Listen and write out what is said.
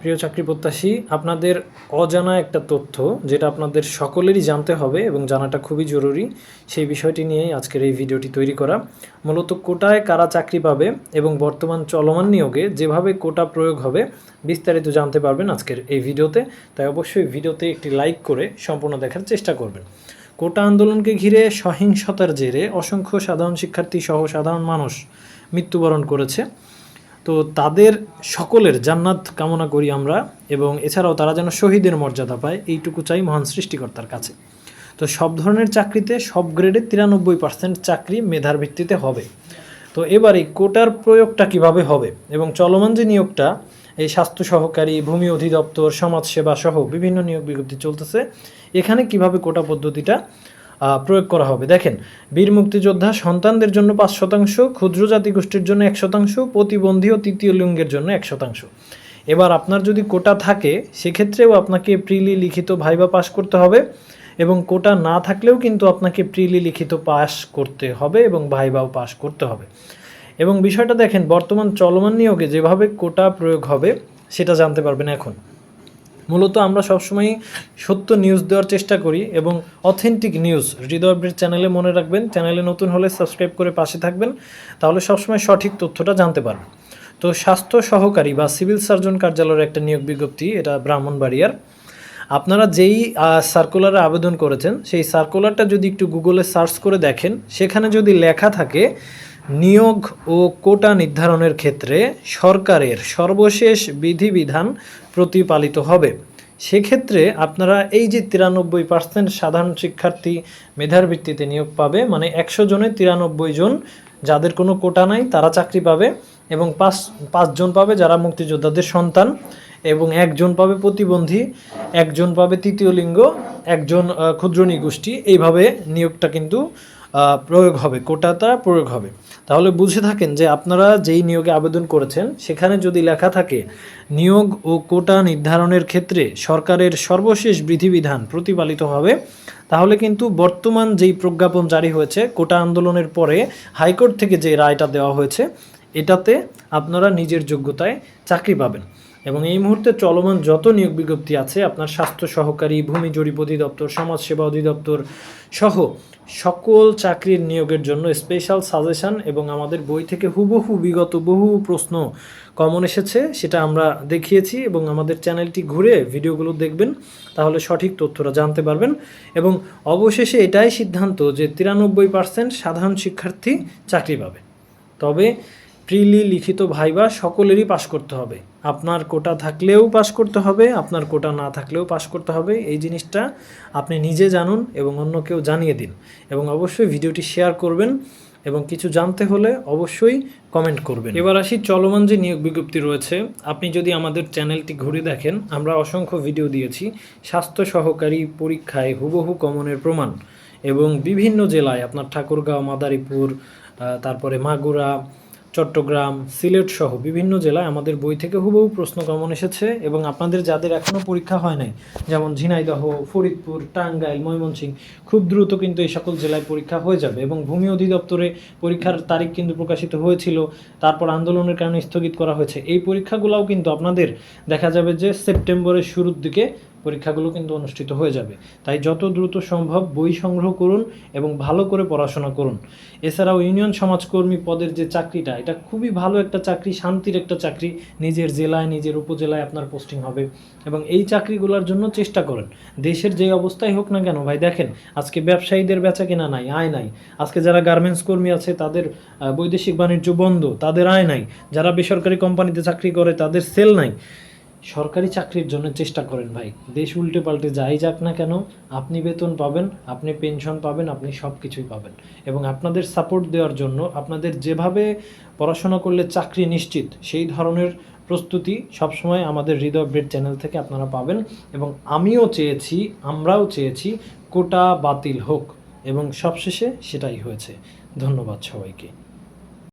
প্রিয় চাকরি প্রত্যাশী, আপনাদের অজানা একটা তথ্য যেটা আপনাদের সকলেরই জানতে হবে এবং জানাটা খুবই জরুরি, সেই বিষয়টি নিয়েই আজকের এই ভিডিওটি তৈরি করা। মূলত কোটায় কারা চাকরি পাবে এবং বর্তমান চলমান নিয়োগে যেভাবে কোটা প্রয়োগ হবে, বিস্তারিত জানতে পারবেন আজকের এই ভিডিওতে। তাই অবশ্যই ভিডিওতে একটি লাইক করে সম্পূর্ণ দেখার চেষ্টা করবেন। কোটা আন্দোলনকে ঘিরে সহিংসতার জেরে অসংখ্য সাধারণ শিক্ষার্থী সহ সাধারণ মানুষ মৃত্যুবরণ করেছে। তো তাদের সকলের জান্নাত কামনা করি আমরা এবং এছাড়াও তারা যেন শহীদের মর্যাদা পায়, এইটুকু চাই মহান সৃষ্টিকর্তার কাছে। তো সব ধরনের চাকরিতে, সব গ্রেডে তিরানব্বই পার্সেন্ট চাকরি মেধার ভিত্তিতে হবে। তো এবার এই কোটার প্রয়োগটা কীভাবে হবে এবং চলমান যে নিয়োগটা, এই স্বাস্থ্য সহকারী, ভূমি অধিদপ্তর, সমাজসেবা সহ বিভিন্ন নিয়োগ বিজ্ঞপ্তি চলতেছে, এখানে কীভাবে কোটা পদ্ধতিটা প্রয়োগ করা হবে। দেখেন, বীর মুক্তিযোদ্ধা সন্তানদের জন্য পাঁচ শতাংশ, ক্ষুদ্র জাতিগোষ্ঠীর জন্য এক শতাংশ, প্রতিবন্ধী ও তৃতীয় লিঙ্গের জন্য এক শতাংশ। এবার আপনার যদি কোটা থাকে, সেক্ষেত্রেও আপনাকে প্রিলি লিখিত ভাইবা পাস করতে হবে এবং কোটা না থাকলেও কিন্তু আপনাকে প্রিলি লিখিত পাস করতে হবে এবং ভাইবাও পাস করতে হবে। এবং বিষয়টা দেখেন, বর্তমান চলমান নিয়োগে যেভাবে কোটা প্রয়োগ হবে, সেটা জানতে পারবেন এখন। মূলত আমরা সবসময় সত্য নিউজ দেওয়ার চেষ্টা করি এবং অথেন্টিক নিউজ হৃদয় আপডেট চ্যানেলে মনে রাখবেন। চ্যানেলে নতুন হলে সাবস্ক্রাইব করে পাশে থাকবেন, তাহলে সবসময় সঠিক তথ্যটা জানতে পারবেন। তো স্বাস্থ্য সহকারী বা সিভিল সার্জন কার্যালয়ের একটা নিয়োগ বিজ্ঞপ্তি, এটা ব্রাহ্মণবাড়িয়ার। আপনারা যেই সার্কুলারে আবেদন করেছেন, সেই সার্কুলারটা যদি একটু গুগলে সার্চ করে দেখেন, সেখানে যদি লেখা থাকে নিয়োগ ও কোটা নির্ধারণের ক্ষেত্রে সরকারের সর্বশেষ বিধিবিধান প্রতিপালিত হবে। সেক্ষেত্রে আপনারা এই যে তিরানব্বই পার্সেন্ট সাধারণ শিক্ষার্থী মেধার ভিত্তিতে নিয়োগ পাবে মানে একশো জনে তিরানব্বই জন যাদের কোনো কোটা নাই তারা চাকরি পাবে এবং পাঁচ পাঁচজন পাবে যারা মুক্তিযোদ্ধাদের সন্তান এবং একজন পাবে প্রতিবন্ধী, একজন পাবে তৃতীয় লিঙ্গ, একজন ক্ষুদ্রণী গোষ্ঠী এইভাবে নিয়োগটা কিন্তু প্রয়োগ হবে, কোটা কোটাটা প্রয়োগ হবে। তাহলে বুঝে থাকেন যে আপনারা যেই নিয়োগে আবেদন করেছেন, সেখানে যদি লেখা থাকে, নিয়োগ ও কোটা নির্ধারণের ক্ষেত্রে সরকারের সর্বশেষ বিধিবিধান প্রতিপালিত হবে, তাহলে কিন্তু বর্তমান যেই প্রজ্ঞাপন জারি হয়েছে, কোটা আন্দোলনের পরে হাইকোর্ট থেকে যে রায়টা দেওয়া হয়েছে এটাতে আপনারা নিজের যোগ্যতায় চাকরি পাবেন। এবং এই মুহূর্তে চলমান যত নিয়োগ বিজ্ঞপ্তি আছে, আপনার স্বাস্থ্য সহকারী, ভূমি জরিপ অধিদপ্তর, সমাজসেবা অধিদপ্তর সহ সকল চাকরির নিয়োগের জন্য স্পেশাল সাজেশন এবং আমাদের বই থেকে হুবহু বিগত বহু প্রশ্ন কমন এসেছে, সেটা আমরা দেখিয়েছি এবং আমাদের চ্যানেলটি ঘুরে ভিডিওগুলো দেখবেন, তাহলে সঠিক তথ্যটা জানতে পারবেন। এবং অবশেষে এটাই সিদ্ধান্ত যে তিরানব্বই পার্সেন্ট সাধারণ শিক্ষার্থী চাকরি পাবে। তবে প্রিলি লিখিত ভাইবা সকলেরই পাশ করতে হবে। আপনার কোটা থাকলেও পাশ করতে হবে, আপনার কোটা না থাকলেও পাশ করতে হবে। এই জিনিসটা আপনি নিজে জানুন এবং অন্য কেউ জানিয়ে দিন এবং অবশ্যই ভিডিওটি শেয়ার করবেন এবং কিছু জানতে হলে অবশ্যই কমেন্ট করবেন। এবার আসি চলমান যে নিয়োগ বিজ্ঞপ্তি রয়েছে, আপনি যদি আমাদের চ্যানেলটি ঘুরে দেখেন, আমরা অসংখ্য ভিডিও দিয়েছি। স্বাস্থ্য সহকারী পরীক্ষায় হুবহু কমনের প্রমাণ এবং বিভিন্ন জেলায় আপনার ঠাকুরগাঁও, মাদারীপুর তারপরে মাগুরা চট্টগ্রাম, সিলেট সহ বিভিন্ন জেলায় আমাদের বই থেকে হুবহু প্রশ্ন কমন এসেছে এবং আপনাদের যাদের এখনও পরীক্ষা হয় নাই, যেমন ঝিনাইদহ, ফরিদপুর, টাঙ্গাইল, ময়মনসিংহ, খুব দ্রুত কিন্তু এই সকল জেলায় পরীক্ষা হয়ে যাবে এবং ভূমি অধিদপ্তরে পরীক্ষার তারিখ কিন্তু প্রকাশিত হয়েছিল, তারপর আন্দোলনের কারণে স্থগিত করা হয়েছে। এই পরীক্ষাগুলোও কিন্তু আপনাদের দেখা যাবে যে সেপ্টেম্বরের শুরুর দিকে পরীক্ষাগুলো কিন্তু অনুষ্ঠিত হয়ে যাবে। তাই যত দ্রুত সম্ভব বই সংগ্রহ করুন এবং ভালো করে পড়াশোনা করুন। এছাড়াও ইউনিয়ন সমাজকর্মী পদের যে চাকরিটা, এটা খুবই ভালো একটা চাকরি, শান্তির একটা চাকরি। নিজের জেলায়, নিজের উপজেলায় আপনার পোস্টিং হবে এবং এই চাকরিগুলোর জন্য চেষ্টা করেন। দেশের যে অবস্থায় হোক না কেন, ভাই দেখেন, আজকে ব্যবসায়ীদের বেচা কেনা নাই, আয় নাই। আজকে যারা গার্মেন্টস কর্মী আছে, তাদের বৈদেশিক বাণিজ্য বন্ধ, তাদের আয় নাই। যারা বেসরকারি কোম্পানিতে চাকরি করে, তাদের সেল নাই। সরকারি চাকরির জন্য চেষ্টা করেন ভাই। দেশ উল্টে পাল্টে যাই যাক না কেন, আপনি বেতন পাবেন, আপনি পেনশন পাবেন, আপনি সব কিছুই পাবেন। এবং আপনাদের সাপোর্ট দেওয়ার জন্য আপনাদের যেভাবে পড়াশোনা করলে চাকরি নিশ্চিত, সেই ধরনের প্রস্তুতি সবসময় আমাদের হৃদয় ব্রেড চ্যানেল থেকে আপনারা পাবেন। এবং আমিও চেয়েছি, আমরাও চেয়েছি, কোটা বাতিল হোক। এবং সবশেষে সেটাই হয়েছে। ধন্যবাদ সবাইকে।